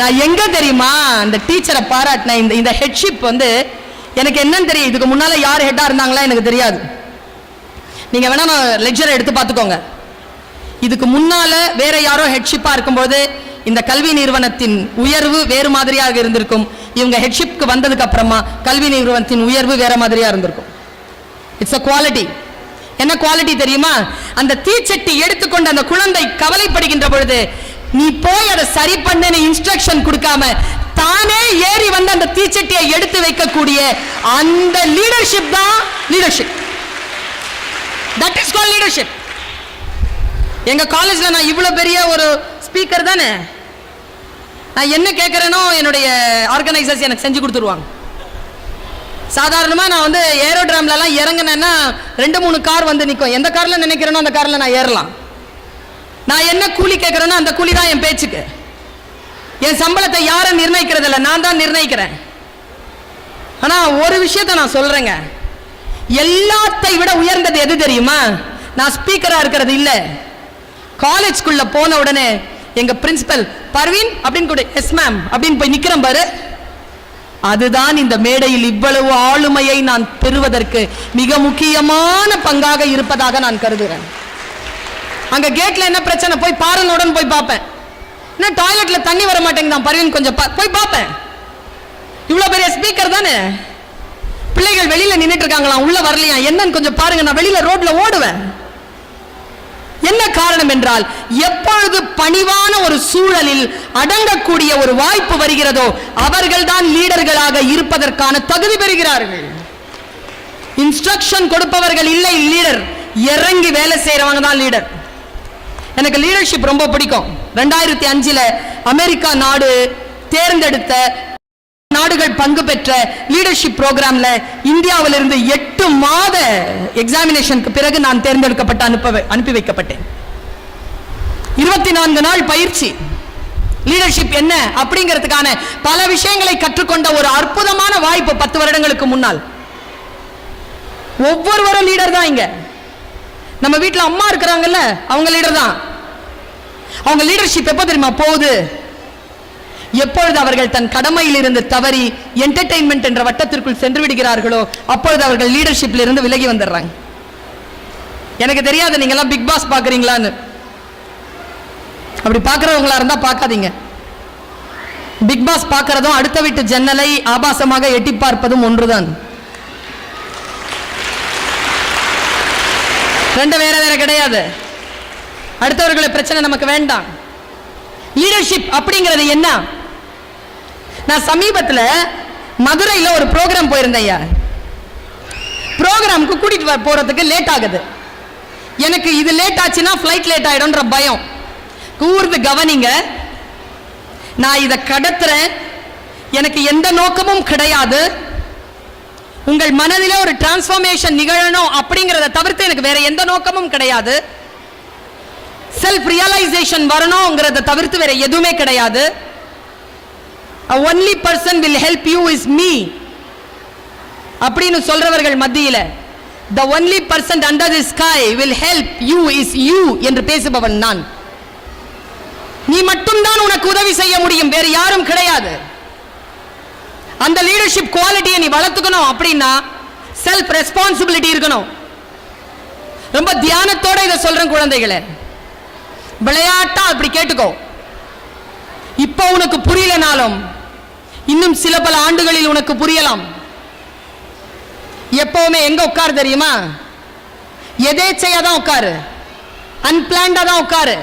நான் எங்க தெரியுமா அந்த டீச்சரை பாராட்டினேன் இந்த இந்த ஹெட்ஷிப் வந்து எனக்கு என்னன்னு தெரியும். இதுக்கு முன்னால யார் ஹெட்டா இருந்தாங்களா எனக்கு தெரியாது. நீங்க வேணா நான் லெக்சர் எடுத்து பார்த்துக்கோங்க. இதுக்கு முன்னால வேற யாரோ ஹெட்ஷிப்பா இருக்கும்போது இந்த கல்வி நிறுவனத்தின் உயர்வு வேறு மாதிரியாக இருந்திருக்கும். இவங்க ஹெட்ஷிப்க்கு வந்ததுக்கு அப்புறமா கல்வி நிறுவனத்தின் உயர்வு வேற மாதிரியா இருந்திருக்கும். இட்ஸ் அ குவாலிட்டி என்ன குவாலிட்டி தெரியுமா? அந்த தீச்சட்டி எடுத்துக்கொண்டு அந்த குழந்தை கவலைப்படுகின்ற பொழுது நீ போய் அதை சரி பண்ணுன்னு இன்ஸ்ட்ரக்ஷன் கொடுக்காம தானே ஏறி வந்து அந்த தீச்சட்டியை எடுத்து வைக்கக்கூடிய அந்த லீடர்ஷிப் தான் leadership that is call leadership எங்க காலேஜ்ல நான் இவ்வளவு பெரிய ஒரு ஸ்பீக்கர் தானே? நான் என்ன கேட்கறேனோ என்னுடைய ஆர்கனைசர்ஸ் எனக்கு செஞ்சு கொடுத்துருவாங்க. சாதாரணமா நான் வந்து ஏரோட்ராம்ல இறங்கினேன்னா ரெண்டு மூணு கார் வந்து நிற்கும் எந்த காரில் நினைக்கிறேனோ அந்த காரில் நான் ஏறலாம். நான் என்ன கூலி கேட்குறேனோ அந்த கூலி தான் என் பேச்சுக்கு. என் சம்பளத்தை யாரும் நிர்ணயிக்கிறது இல்லை நான் தான் நிர்ணயிக்கிறேன். ஆனால் ஒரு விஷயத்தை நான் சொல்கிறேங்க எல்லாத்தை விட உயர்ந்தது எது தெரியுமா? நான் ஸ்பீக்கராக இருக்கிறது இல்லை. காலேஜ்குள்ள போன உடனே எங்கள் பிரின்சிபல் பர்வீன் அப்படின்னு கூட எஸ் மேம் அப்படின்னு போய் நிற்கிறேன் பாரு. அதுதான் இந்த மேடையில் இவ்வளவு ஆளுமையை நான் பெறுவதற்கு மிக முக்கியமான பங்காக இருப்பதாக நான் கருதுகிறேன். அங்க கேட்ல என்ன பிரச்சனை? போய் பாருனுடன் போய் பார்ப்பேன். என்ன டாய்லெட்ல தண்ணி வர மாட்டேங்குதான் பருவின் கொஞ்சம் பா- போய் பார்ப்பேன். இவ்வளவு பெரிய ஸ்பீக்கர் தானே? பிள்ளைகள் வெளியில நின்னுட்டு இருக்காங்களாம் உள்ள வரலையா? என்னன்னு கொஞ்சம் பாருங்க நான் வெளியில ரோட்ல ஓடுவேன். என்ன காரணம் என்றால் எப்பொழுது பணிவான ஒரு சூழலில் அடங்கக்கூடிய ஒரு வாய்ப்பு வருகிறதோ அவர்கள் தான் லீடர்களாக இருப்பதற்கான தகுதி பெறுகிறார்கள். இன்ஸ்ட்ரக்ஷன் கொடுப்பவர்கள் இல்லை லீடர் இறங்கி வேலை செய்யறவங்க தான் லீடர் எனக்கு லீடர்ஷிப் ரொம்ப பிடிக்கும். ரெண்டாயிரத்தி அஞ்சுல அமெரிக்கா நாடு தேர்ந்தெடுத்த நாடுகள் பங்கு பெற்ற லீடர்ஷிப் ப்ரோக்ராம்ல இந்தியாவிலிருந்து எட்டு மாத எக்ஸாமினேஷனுக்கு பிறகு நான் தேர்ந்தெடுக்கப்பட்டு அனுப்ப அனுப்பி வைக்கப்பட்டேன். இருபத்தி நான்கு நாள் பயிற்சி. லீடர்ஷிப் என்ன அப்படிங்கிறதுக்கான பல விஷயங்களை கற்றுக்கொண்ட ஒரு அற்புதமான வாய்ப்பு பத்து வருடங்களுக்கு முன்னால். ஒவ்வொருவரும் லீடர் தான் இங்க. நம்ம வீட்டில் அம்மா இருக்கிறாங்கல்ல அவங்க லீடர் தான். அவங்க லீடர்ஷிப் எப்போ தெரியுமா? போகுது. எப்பொழுது அவர்கள் தன் கடமையில் இருந்து தவறி என்டர்டெயின்மெண்ட் என்ற வட்டத்திற்குள் சென்று விடுகிறார்களோ அப்பொழுது அவர்கள் லீடர்ஷிப்ல இருந்து விலகி வந்துடுறாங்க. எனக்கு தெரியாது நீங்க எல்லாம் பிக் பாஸ் பாக்குறீங்களான்னு அப்படி பாக்குறவங்களா இருந்தா பார்க்காதீங்க. பிக் பாஸ் பார்க்கறதும் அடுத்த வீட்டு ஜன்னலை ஆபாசமாக எட்டி பார்ப்பதும் ஒன்றுதான். ரெண்டு வேற வேற கிடையாது. அடுத்தவர்களை பிரச்சனை நமக்கு வேண்டாம். லீடர்ஷிப் அப்படிங்கிறது என்ன? நான் சமீபத்தில் மதுரையில் ஒரு ப்ரோக்ராம் போயிருந்தேன் ஐயா. ப்ரோக்ராமுக்கு கூட்டிகிட்டு வர லேட் ஆகுது. எனக்கு இது லேட் ஆச்சுன்னா ஃப்ளைட் லேட் ஆயிடும்ன்ற பயம். கூர்ந்து கவனிங்க. நான் இதை கடத்துறேன். எனக்கு எந்த நோக்கமும் கிடையாது. உங்கள் மனதிலே ஒரு டிரான்ஸ்ஃபர்மேஷன் நிகழணும் அப்படிங்கிறத தவிர்த்து எனக்கு வேற எந்த நோக்கமும் கிடையாது. செல்ஃப் ரியலைசேஷன் வரணுங்கிறத தவிர்த்து வேற எதுவுமே கிடையாது. Only person will help you is me அப்படின்னு சொல்றவர்கள் மத்தியில் the only person under the sky will help you is you என்று பேசுபவன் நான். நீ மட்டும்தான் உனக்கு உதவி செய்ய முடியும் வேறு யாரும் கிடையாது. அந்த லீடர்ஷிப் குவாலிட்டியை நீ வளர்த்துக்கணும் அப்படின்னா செல்ஃப் ரெஸ்பான்சிபிலிட்டி இருக்கணும். ரொம்ப தியானத்தோட இதை சொல்றேன் குழந்தைகளை. விளையாட்டா அப்படி கேட்டுக்கோ. இப்போ உனக்கு புரியலனாலும் இன்னும் சில பல ஆண்டுகளில் உனக்கு புரியலாம். எப்பவுமே எங்க உட்காரு தெரியுமா? எதேச்சையா தான் உட்காரு. அன்பிளான்டா தான் உட்காரு.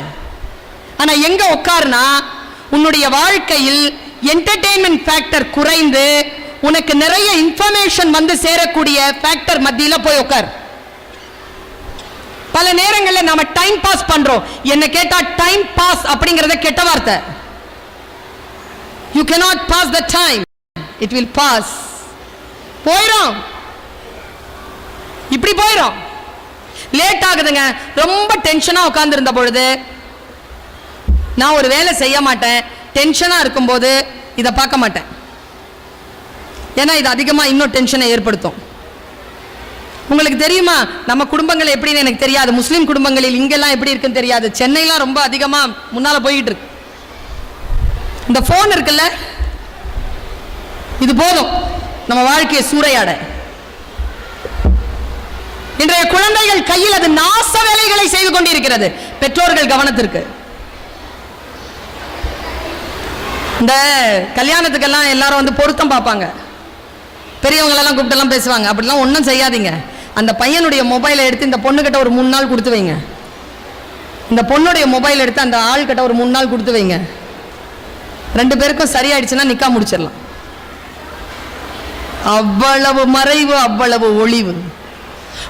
ஆனா எங்க உட்காருனா உன்னுடைய வாழ்க்கையில் என்டர்டெயின்மெண்ட் ஃபேக்டர் குறைந்து உனக்கு நிறைய இன்ஃபர்மேஷன் வந்து சேரக்கூடிய ஃபேக்டர் மத்தியில் போய் உட்காரு. பல நேரங்களில் நாம டைம் பாஸ் பண்றோம். என்ன கேட்டா டைம் பாஸ் அப்படிங்கறத கெட்ட வார்த்தை. You cannot pass the time it will pass போயிடும் இப்படி போயிடும் லேட் ஆகுதுங்க. ரொம்ப டென்ஷனா உட்கார்ந்திருந்த பொழுது நான் ஒரு வேலை செய்ய மாட்டேன். டென்ஷனா இருக்கும்போது இதை பார்க்க மாட்டேன். ஏன்னா இது அதிகமா இன்னும் டென்ஷனை ஏற்படுத்தும். உங்களுக்கு தெரியுமா? நம்ம குடும்பங்கள் எப்படின்னு எனக்கு தெரியாது. முஸ்லீம் குடும்பங்களில் இங்கெல்லாம் எப்படி இருக்குன்னு தெரியாது. சென்னைலாம் ரொம்ப அதிகமாக முன்னால் போயிட்டு இருக்கு. இந்த ஃபோன் இருக்குல்ல? இது போதும். நம்ம வாழ்க்கையை சூறையாட. இன்றைய குழந்தைகள் கையில் அது நாச வேலைகளை செய்து கொண்டிருக்கிறது. பெற்றோர்கள் கவனத்திற்கு. இந்த கல்யாணத்துக்கெல்லாம் எல்லாரும் வந்து பொருத்தம் பார்ப்பாங்க. பெரியவங்களெல்லாம் கூப்பிட்டெல்லாம் பேசுவாங்க. அப்படிலாம் ஒன்றும் செய்யாதீங்க. அந்த பையனுடைய மொபைலை எடுத்து இந்த பொண்ணுக்கிட்ட ஒரு மூணு நாள் கொடுத்து வைங்க. இந்த பொண்ணுடைய மொபைல் எடுத்து அந்த ஆள்கிட்ட ஒரு மூணு நாள் கொடுத்து வைங்க. ரெண்டு பேருக்கும் சரியாயிடுச்சுன்னா நிக்கா முடிச்சிடலாம். அவ்வளவு மறைவு அவ்வளவு ஒளிவு.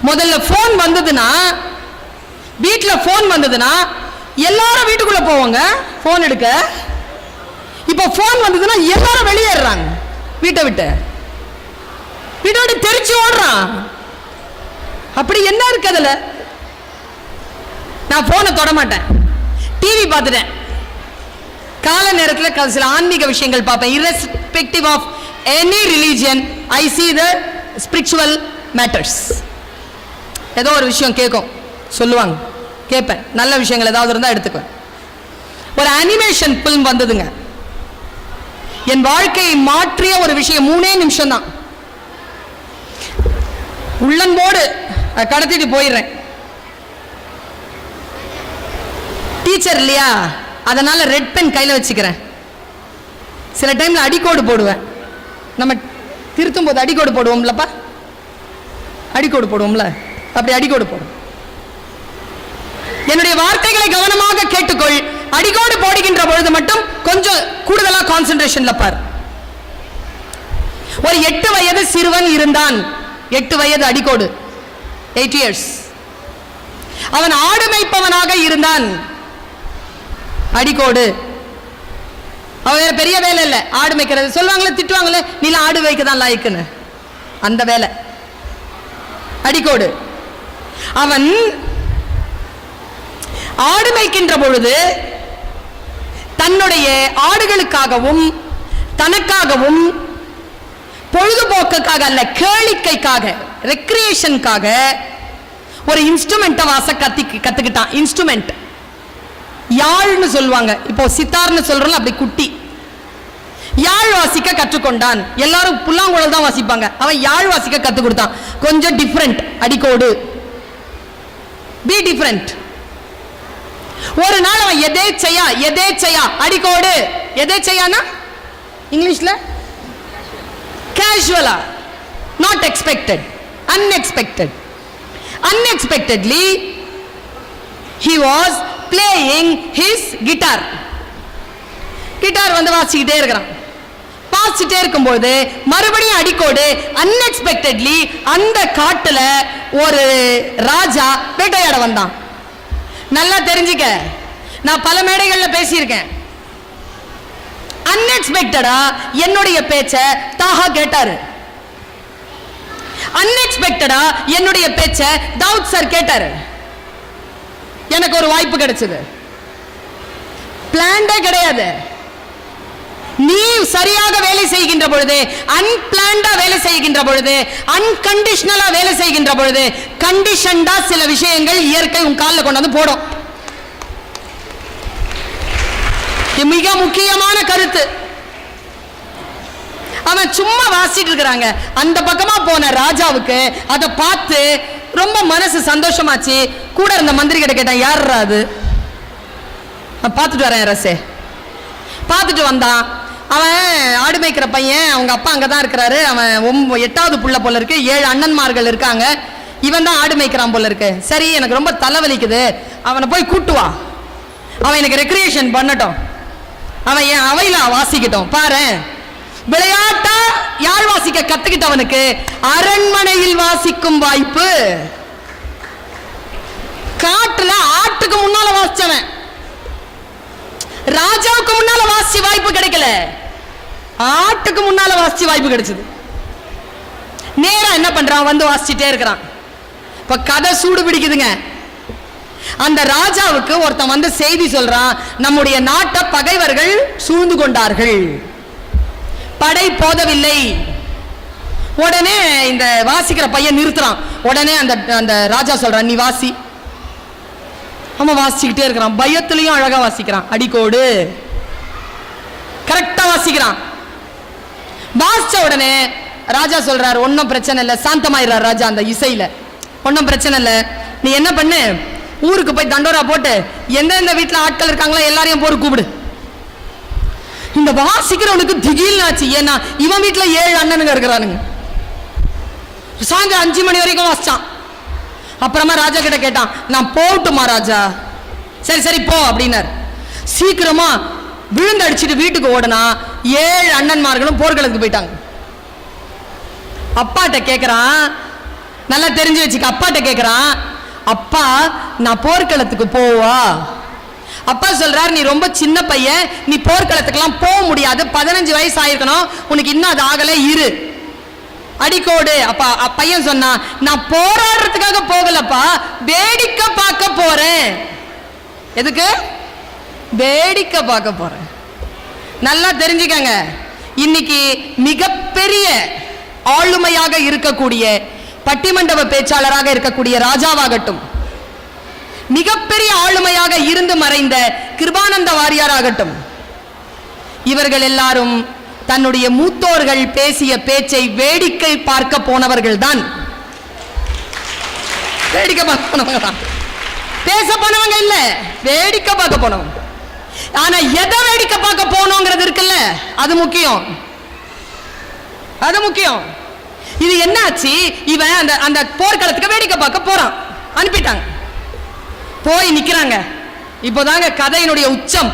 முதல்ல ஃபோன் வந்ததுன்னா வீட்டில் ஃபோன் வந்ததுன்னா எல்லாரும் வீட்டுக்குள்ளே போவாங்க. ஃபோன் எடுக்க. இப்போ ஃபோன் வந்ததுன்னா எல்லாரும் வெளியேறாங்க வீட்டை விட்டு. வீட்டை விட்டு தெரிச்சு ஓடுறான். அப்படி என்ன இருக்கு அதில்? நான் ஃபோனை தொட மாட்டேன். டிவி பார்த்துட்டேன். கால நேரத்தில் சில ஆன்மீக விஷயங்கள் பார்ப்பேன். Irrespective of any religion I see the spiritual matters ஏதோ ஒரு விஷயம் கேட்கும் சொல்லுவாங்க. கேட்பேன். நல்ல விஷயங்கள் ஏதாவது இருந்தால் எடுத்துக்குவேன். ஒரு அனிமேஷன் ஃபிலிம் வந்ததுங்க. என் வாழ்க்கையை மாற்றிய ஒரு விஷயம். மூணே நிமிஷம் தான் உள்ளன்போடு கடத்திட்டு போயிடுறேன். டீச்சர் இல்லையா? அதனால ரெட் பென் கையில் வச்சுக்கிறேன். சில டைம்ல அடிக்கோடு போடுவேன். நம்ம திருத்தும் போது அடிக்கோடு போடுவோம்லப்பா? அடிக்கோடு போடுவோம்ல? அப்படி அடிக்கோடு போடும் என்னுடைய வார்த்தைகளை கவனமாக கேட்டுக்கொள். அடிக்கோடு போடுகின்ற பொழுது மட்டும் கொஞ்சம் கூடுதலா கான்சென்ட்ரேஷன்ல பார். ஒரு எட்டு வயது சிறுவன் இருந்தான். எட்டு வயது அடிக்கோடு. எயிட் இயர்ஸ் அவன் ஆடு மேய்ப்பவனாக இருந்தான். அடிக்கோடு. அவன் வேற பெரிய வேலை இல்லை. ஆடு மேய்க்கிறது. சொல்லுவாங்களே திட்டுவாங்களே நீலாம் ஆடு வைக்க தான் லாய்க்குன்னு. அந்த வேலை. அடிக்கோடு. அவன் ஆடு மேய்க்கின்ற பொழுது தன்னுடைய ஆடுகளுக்காகவும் தனக்காகவும் பொழுதுபோக்குக்காக அல்ல கேளிக்கைக்காக ரெக்ரியேஷனுக்காக ஒரு இன்ஸ்ட்ருமெண்ட்டை வாச கத்தி கற்றுக்கிட்டான் இன்ஸ்ட்ருமெண்ட் யாழ்னு சொல்லுவாங்க. இப்போ சித்தார்னு சொல்றோம்ல அப்படி குட்டி. யாழ் வாசிக்க கற்றுக்கொண்டான். எல்லாரும் புல்லாங்குழல் தான் வாசிப்பாங்க. அவன் யாழ் வாசிக்க கற்றுக் கொடுத்தான். கொஞ்சம் டிஃப்ரெண்ட் அடிக்கோடு. பி டிஃப்ரெண்ட் ஒரு நாள் அவன் எதேச்சையா எதேச்சையா அடிக்கோடு. எதேச்சையானா இங்கிலீஷில்? கேஷுவலா not expected unexpected unexpectedly he was playing his guitar. Guitar வந்து வாசிக்கிட்டே இருக்கிறான். வாசிச்சுட்டே இருக்கும்போது மறுபடியும் அடிக்கோடு அன்எக்ஸ்பெக்டட்லி அந்த காட்டுல ஒரு ராஜா வேட்டையாட வந்தான். நல்லா தெரிஞ்சுக்க. நான் பல மேடைகள்ல பேசியிருக்கேன். அன்எக்ஸ்பெக்டடா என்னுடைய பேச்ச தாஹா கேட்டாரு. அன்எக்ஸ்பெக்டடா என்னுடைய பேச்ச தவுத் சார் கேட்டாரு. எனக்கு ஒரு வாய்ப்பு கிடைச்சது. பிளான்டே கிடையாது. நீ சரியாக வேலை செய்கின்ற பொழுது அன்பிளான்டா வேலை செய்கின்ற பொழுது அன்கண்டிஷனலா வேலை செய்கின்ற பொழுது கண்டிஷன்டா சில விஷயங்கள் இயற்கை உன் காலில் கொண்டு வந்து போடும். இது மிக முக்கியமான கருத்து. அவன் சும்மா வாசிட்டு இருக்கிறாங்க. அந்த பக்கமா போன ராஜாவுக்கு அதை பார்த்து ரொம்ப மனசு சந்தோஷமாச்சு. கூட இருந்த மந்திரி கிட்ட கேட்டான் யார் அது? நான் பார்த்துட்டு வரேன் ரசே. பார்த்துட்டு வந்தான். அவன் ஆடு மேய்க்கிற பையன் அவங்க அப்பா அங்கே தான் இருக்கிறாரு. அவன் ஒம்ப எட்டாவது புள்ள போல இருக்கு. ஏழு அண்ணன்மார்கள் இருக்காங்க. இவன் தான் ஆடு மேய்க்கிறான் போல இருக்கு. சரி எனக்கு ரொம்ப தலைவலிக்குது. அவனை போய் கூட்டுவா அவன் எனக்கு ரெக்ரியேஷன் பண்ணட்டும். அவன் என் அவையில வாசிக்கட்டும். பாரு விளையாட்டா யாழ் வாசிக்க கத்துக்கிட்டவனுக்கு அரண்மனையில் வாசிக்கும் வாய்ப்பு. காட்டுல ஆட்டுக்கு முன்னால வாசிச்சவன். ராஜாவுக்கு முன்னால வாசிச்சு வாய்ப்பு கிடைக்கல. ஆட்டுக்கு முன்னால வாசிச்சு வாய்ப்பு கிடைச்சது. நேரா என்ன பண்றான்? வந்து வாசிச்சுட்டே இருக்கிறான். இப்ப கதை சூடு பிடிக்குதுங்க. அந்த ராஜாவுக்கு ஒருத்தன் வந்து செய்தி சொல்றான் நம்முடைய நாட்டை பகைவர்கள் சூழ்ந்து கொண்டார்கள். படை போதவில்லை. உடனே இந்த வாசிக்கிற பையன் நிறுத்துறான். உடனே அந்த அந்த ராஜா சொல்றான் நீ வாசி. அவன் வாசிச்சுக்கிட்டே இருக்கிறான். பயத்துலையும் அழகா வாசிக்கிறான். அடிக்கோடு. கரெக்டா வாசிக்கிறான். வாசிச்ச உடனே ராஜா சொல்றாரு ஒன்றும் பிரச்சனை இல்லை. சாந்தமாயிடுறார் ராஜா அந்த இசையில. ஒன்றும் பிரச்சனை இல்லை. நீ என்ன பண்ணு? ஊருக்கு போய் தண்டோரா போட்டு எந்தெந்த வீட்டில் ஆட்கள் இருக்காங்களோ எல்லாரையும் போட்டு கூப்பிடு. இந்த வாசிக்கிறவனுக்கு திகில் ஆச்சு. ஏன்னா இவன் வீட்டில் ஏழு அண்ணனுங்க இருக்கிறானுங்க. சாயந்தரம் அஞ்சு மணி வரைக்கும் வாசிச்சான். அப்புறமா ராஜா கிட்ட கேட்டான் நான் போட்டுமா ராஜா? சரி சரி போ அப்படின்னார். சீக்கிரமா விழுந்து அடிச்சுட்டு வீட்டுக்கு ஓடுனா ஏழு அண்ணன்மார்களும் போர்க்களத்துக்கு போயிட்டாங்க. அப்பாட்ட கேட்குறான் நல்லா தெரிஞ்சு வச்சுக்க அப்பாட்ட கேட்குறான் அப்பா நான் போர்க்களத்துக்கு போவா? அப்பா சொல்றாரு நீ ரொம்ப சின்ன பையன். நீ போர்க்களத்துக்கெல்லாம் போக முடியாது. பதினஞ்சு வயசு ஆயிருக்கணும் உனக்கு இன்னும் அது ஆகல. இரு. அடிக்கோடு. அப்பா பையன் சொன்னா நான் போராடுறதுக்காக போகலப்பா. வேடிக்கை பார்க்க போறேன். எதுக்கு? வேடிக்கை பார்க்க போறேன். நல்லா தெரிஞ்சுக்கங்க. இன்னைக்கு மிகப்பெரிய ஆளுமையாக இருக்கக்கூடிய பட்டிமண்டப பேச்சாளராக இருக்கக்கூடிய ராஜாவாகட்டும் மிகப்பெரிய ஆளுமையாக இருந்து மறைந்த கிருபானந்த வாரியார் ஆகட்டும் இவர்கள் எல்லாரும் தன்னுடைய மூத்தோர்கள் பேசிய பேச்சை வேடிக்கை பார்க்க போனவர்கள் தான் வேடிக்கை பார்க்க போனவங்க தான். பேச போனவங்க இல்ல வேடிக்கை பார்க்க போனவங்க. ஆனா எதை வேடிக்கை பார்க்க போனோங்கிறது இருக்குல்ல அது முக்கியம். அது முக்கியம். இது என்னாச்சு? இவன் அந்த அந்த போர்க்களத்துக்கு வேடிக்கை பார்க்க போறான். அனுப்பிட்டாங்க. போய் நிற்கிறாங்க இப்போதாங்க கதையினுடைய உச்சம்.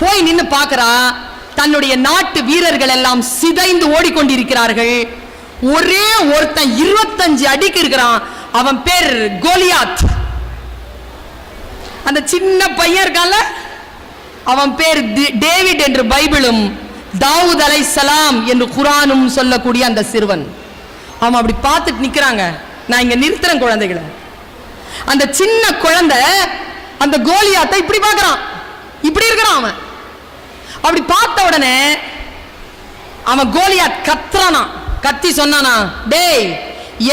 போய் நின்று பார்க்குறா தன்னுடைய நாட்டு வீரர்கள் எல்லாம் சிதைந்து ஓடிக்கொண்டிருக்கிறார்கள். ஒரே ஒருத்தன் இருபத்தஞ்சு அடிக்கு இருக்கிறான். அவன் பேர் கோலியாத். அந்த சின்ன பையன் இருக்கான்ல? அவன் பேர் தி- டேவிட் என்று பைபிளும் தாவூத் அலை சலாம் என்று குரானும் சொல்லக்கூடிய அந்த சிறுவன். அவன் அப்படி பார்த்துட்டு நிற்கிறாங்க நான் இங்கே நிறுத்துறேன் குழந்தைகளை. அந்த சின்ன குழந்தை அந்த கோலியாத்த இப்படி பார்க்கறான். இப்படி இருக்கிறான் அவன். அப்படி பார்த்த உடனே அவன் கோலியாத் கத்துறானா. கத்தி சொன்னானா டேய்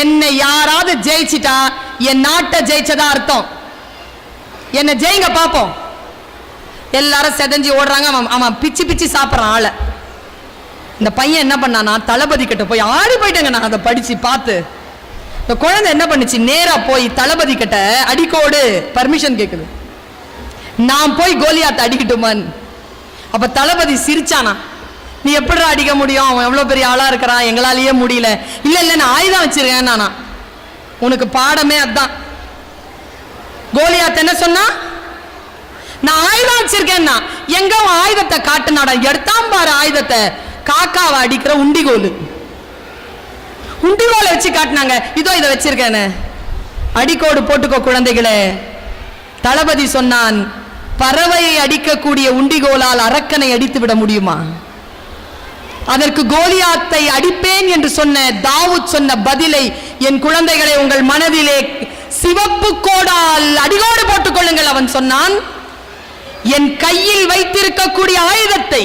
என்னை யாராவது ஜெயிச்சிட்டா என் நாட்டை ஜெயிச்சதா அர்த்தம். என்னை ஜெயிங்க பார்ப்போம் எல்லாரும் செதஞ்சி ஓடுறாங்க. அவன் அவன் பிச்சு பிச்சு சாப்பிட்றான் ஆளை. இந்த பையன் என்ன பண்ணானா தளபதி கிட்ட போய் ஆடி போயிட்டேங்க நான். அதை படிச்சு பார்த்து இந்த குழந்தை என்ன பண்ணுச்சு? நேரா போய் தளபதி கிட்ட அடிக்கோடு பர்மிஷன் கேட்குது நான் போய் கோலியாத்தை அடிக்கட்டுமான். அப்ப தளபதி சிரிச்சானா? நீ எப்படி அடிக்க முடியும்? அவன் எவ்வளோ பெரிய ஆளாக இருக்கிறான்? எங்களாலேயே முடியல. இல்லை இல்லை நான் ஆயுதம் வச்சிருக்கேன் நானா. உனக்கு பாடமே அதான். கோலியாத் என்ன சொன்னா? நான் ஆயுதம் வச்சிருக்கேன்னா எங்க ஆயுதத்தை காட்டுனாடா? எடுத்தான் பாரு ஆயுதத்தை. காக்காவை அடிக்கிற உண்டிகோலு. உண்டிகோலை வச்சு காட்டினாங்க. இதோ இதை வச்சிருக்கேன்னு. அடிக்கோடு போட்டுக்கோ குழந்தைகளே. தளபதி சொன்னான் பறவையை அடிக்கக்கூடிய உண்டிகோலால் அரக்கனை அடித்து விட முடியுமா? அதற்கு கோலியாத்தை அடிப்பேன் என்று சொன்ன தாவூத் சொன்ன பதிலை என் குழந்தைகளை உங்கள் மனதிலே சிவப்பு கோடால் அடிகோடு போட்டுக் கொள்ளுங்கள் அவன் சொன்னான். என் கையில் வைத்திருக்கக்கூடிய ஆயுதத்தை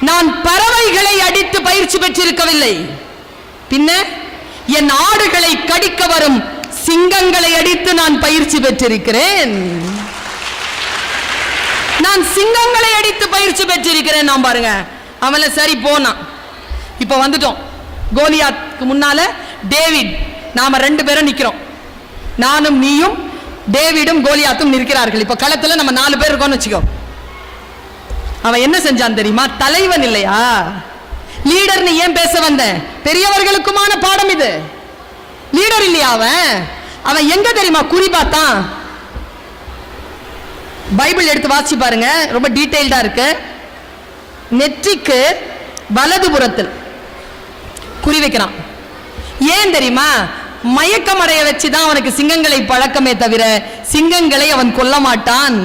நான் பறவைகளை அடித்து பயிற்சி பெற்றிருக்கவில்லை. பின்ன என் ஆடுகளை கடிக்க வரும் சிங்கங்களை அடித்து நான் பயிற்சி பெற்றிருக்கிறேன். நான் சிங்கங்களை அடித்து பயிற்சி பெற்றிருக்கிறேன் நான் பாருங்க. அவன்ல சரி போனான். இப்போ வந்துட்டோம். கோலியாத்துக்கு முன்னால டேவிட் நாம ரெண்டு பேரும் நிக்கிறோம். நானும் நீயும் டேவிடும் கோலியாத்தும் நிற்கிறார்கள். இப்போ களத்துல நம்ம நாலு பேர் இருக்கோம்னு வச்சுக்கோ. அவன் என்ன செஞ்சான் தெரியுமா? தலைவன் இல்லையா? லீடர் நீ ஏன் பேச வந்த? பெரியவர்களுக்குமான பாடம் இது. லீடர் இல்லையா அவன்? அவன் எங்க தெரியுமா? குறி பார்த்தான். பைபிள் எடுத்து வாசி பாருங்க. ரொம்ப டீட்டெயில்டா இருக்கு. நெற்றிக்கு வலதுபுறத்தில் குறி வைக்கிறான். ஏன் தெரியுமா? மயக்கமடைய வச்சு தான் அவனுக்கு சிங்கங்களை பழக்கமே தவிர சிங்கங்களை அவன் கொல்ல மாட்டான்.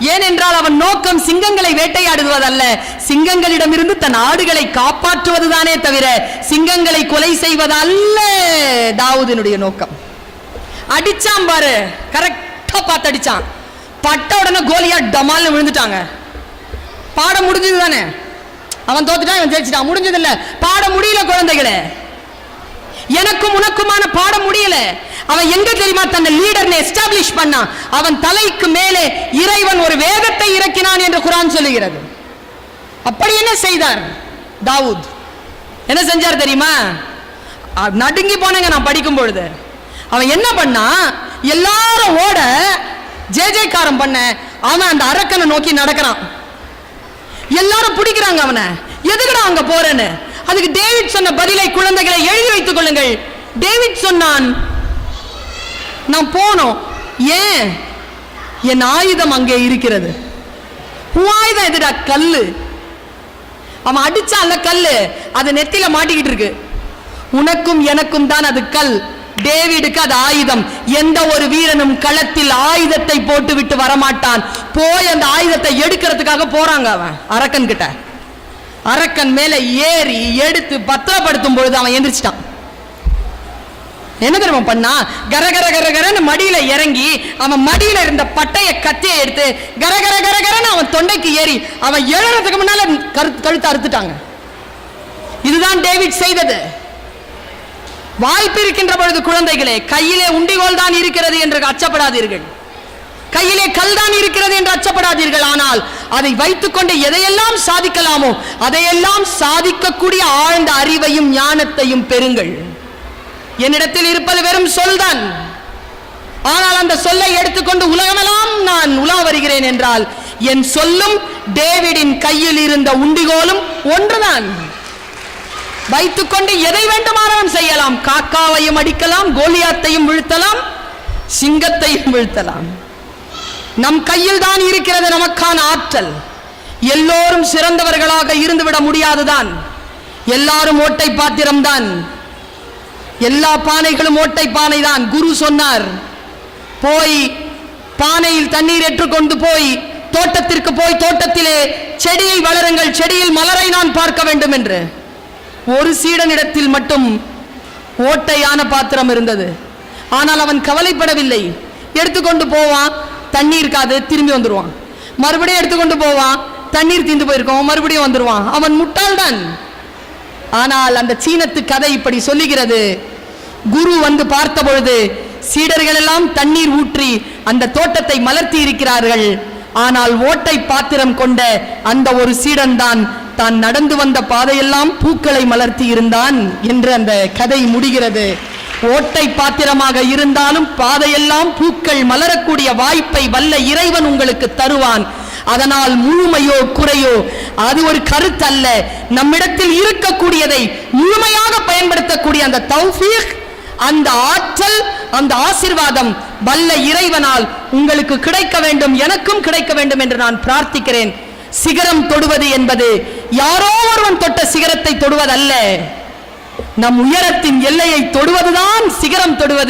ஏனென்றால் அவன் நோக்கம் சிங்கங்களை வேட்டையாடுவதல்ல. சிங்கங்களிடமிருந்து தன் ஆடுகளை காப்பாற்றுவதுதானே தவிர சிங்கங்களை கொலை செய்வதல்ல. தாவூதினுடைய நோக்கம். அடிச்சான் பாரு. கரெக்டா பார்த்து அடிச்சான். பட்ட உடனே கோலியா டமால்னு விழுந்துட்டாங்க. பாடம் முடிஞ்சது தானே அவன் தோத்துட்டான் இவன் ஜெயிச்சிட்டான். முடிஞ்சது இல்ல பாடம் முடியல குழந்தைகளே. எனக்கும் உனக்குமான பாடம் முடியல. அவன் எங்க தெரியுமா தன்னை லீடர்னு எஸ்டாப்ளிஷ் பண்ணான். அவன் தலைக்கு மேலே இறைவன் ஒரு வேதத்தை இறக்கினான் என்று குரான் சொல்லுகிறது. அப்படி என்ன செய்தார்? தாவூத். என்ன செஞ்சார் தெரியுமா? நடுங்கி போனங்க நான் படிக்கும் பொழுது. அவன் என்ன பண்ணா? எல்லாரும் ஓட ஜே ஜெயக்காரம் பண்ண அவன் அந்த அரக்கனை நோக்கி நடக்கிறான். எல்லாரும் பிடிக்கிறாங்க அவனை. எதுக்குடா அங்க போறேன்னு? அதுக்கு டேவிட் சொன்ன பதிலை குழந்தைகளை எழுதி வைத்துக் கொள்ளுங்கள். டேவிட் சொன்னான் நான் போனோம். ஏன்? என் ஆயுதம் அங்கே இருக்கிறது. உன் ஆயுதம் எதுடா? கல்லு. அவன் அடிச்சான்ல கல்லு. அது நெத்தில மாட்டிக்கிட்டு இருக்கு. உனக்கும் எனக்கும் தான் அது கல். டேவிடுக்கு அது ஆயுதம். எந்த ஒரு வீரனும் களத்தில் ஆயுதத்தை போட்டு விட்டு வரமாட்டான். போய் அந்த ஆயுதத்தை எடுக்கிறதுக்காக போறாங்க அவன் அரக்கன் கிட்ட அரக்கன் மேல ஏறி எடுத்து பத்திரப்படுத்தும் பொழுது அவன் எந்திரிச்சிட்டான். என்ன தெரியுமா பண்ணா? கர கர மடியில இறங்கி அவன் மடியில இருந்த பட்டைய கத்தியை எடுத்து கர கர அவன் தொண்டைக்கு ஏறி அவன் எழுறதுக்கு முன்னால கரு கழுத்து அறுத்துட்டாங்க. இதுதான் டேவிட் செய்தது. வாய்ப்பு இருக்கின்ற பொழுது குழந்தைகளே கையிலே உண்டிகோல் தான் இருக்கிறது என்று அச்சப்படாதீர்கள். கையிலே கல் தான் இருக்கிறது என்று அச்சப்படாதீர்கள். ஆனால் அதை வைத்துக்கொண்டு எதையெல்லாம் சாதிக்கலாமோ அதையெல்லாம் சாதிக்கக்கூடிய ஆழ்ந்த அறிவையும் ஞானத்தையும் பெறுங்கள். என்னிடத்தில் இருப்பது வெறும் சொல்தான் ஆனால் அந்த சொல்லை எடுத்துக்கொண்டு உலகமெல்லாம் நான் உலா வருகிறேன் என்றால் என் சொல்லும் டேவிடின் கையில் இருந்த உண்டிகோலும் ஒன்றுதான். வைத்துக்கொண்டு எதை வேண்டுமானாலும் செய்யலாம். காக்காவையும் அடிக்கலாம் கோலியாத்தையும் வீழ்த்தலாம் சிங்கத்தையும் வீழ்த்தலாம். நம் கையில் தான் இருக்கிறது நமக்கான ஆற்றல். எல்லோரும் சிறந்தவர்களாக இருந்துவிட முடியாதுதான். எல்லாரும் ஓட்டை பாத்திரம்தான் எல்லா பானைகளும் ஓட்டை பானை தான். குரு சொன்னார் போய் பானையில் தண்ணீர் ஏற்றுக்கொண்டு போய் தோட்டத்திற்கு போய் தோட்டத்திலே செடியை வளருங்கள். செடியில் மலரை நான் பார்க்க வேண்டும் என்று. ஒரு சீடனிடத்தில் மட்டும் ஓட்டையான பாத்திரம் இருந்தது. ஆனால் அவன் கவலைப்படவில்லை. எடுத்துக்கொண்டு போவான் தண்ணீர் இருக்காது திரும்பி வந்துருவான். மறுபடியும் எடுத்துக்கொண்டு போவான். தண்ணீர் தீந்து போயிருக்கோம். மறுபடியும் வந்துருவான். அவன் முட்டாள்தான். ஆனால் அந்த சீனத்து கதை இப்படி சொல்லுகிறது. குரு வந்து பார்த்த பொழுது சீடர்கள் எல்லாம் தண்ணீர் ஊற்றி அந்த தோட்டத்தை மலர்த்தி இருக்கிறார்கள். ஆனால் ஓட்டை பாத்திரம் கொண்ட அந்த ஒரு சீடன் தான் தான் நடந்து வந்த பாதையெல்லாம் பூக்களை மலர்த்தி இருந்தான் என்று அந்த கதை முடிகிறது. ஓட்டை பாத்திரமாக இருந்தாலும் பாதையெல்லாம் பூக்கள் மலரக்கூடிய வாய்ப்பை வல்ல இறைவன் உங்களுக்கு தருவான். அதனால் முழுமையோ குறையோ அது ஒரு கருத்து அல்ல நம்மிடத்தில் இருக்கக்கூடியதை முழுமையாக பயன்படுத்தக்கூடிய அந்த தௌஃபீக் அந்த ஆற்றல் அந்த ஆசிர்வாதம் வல்ல இறைவனால் உங்களுக்கு கிடைக்க வேண்டும் எனக்கும் கிடைக்க வேண்டும் என்று நான் பிரார்த்திக்கிறேன். சிகரம் தொடுவது என்பது யாரோ ஒருவன் தொட்ட சிகரத்தை தொடுவதல்ல. நம் உயரத்தின் எல்லையை தொடுவதுதான் சிகரம் தொடுவது.